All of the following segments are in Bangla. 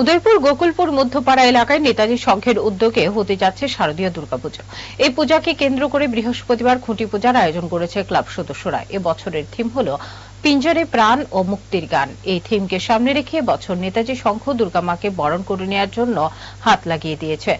উদয়পুর গোকুলপুর মধ্যপাড়া এলাকায় নেতাজি সংঘের উদ্যোগে হতে যাচ্ছে শারদীয় দুর্গাপুজো। এই পূজাকে কেন্দ্র করে বৃহস্পতিবার খুঁটি পূজার আয়োজন করেছে ক্লাব সদস্যরা। এবছরের থিম হল পিঞ্জরে প্রাণ ও মুক্তির গান। এই থিমকে সামনে রেখে বছর নেতাজি সংঘ দুর্গামাকে বরণ করে নেওয়ার জন্য হাত লাগিয়ে দিয়েছে।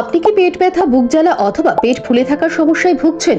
আপনি কি পেট ব্যথা, বুক জ্বালা অথবা পেট ফুলে থাকার সমস্যায় ভুগছেন?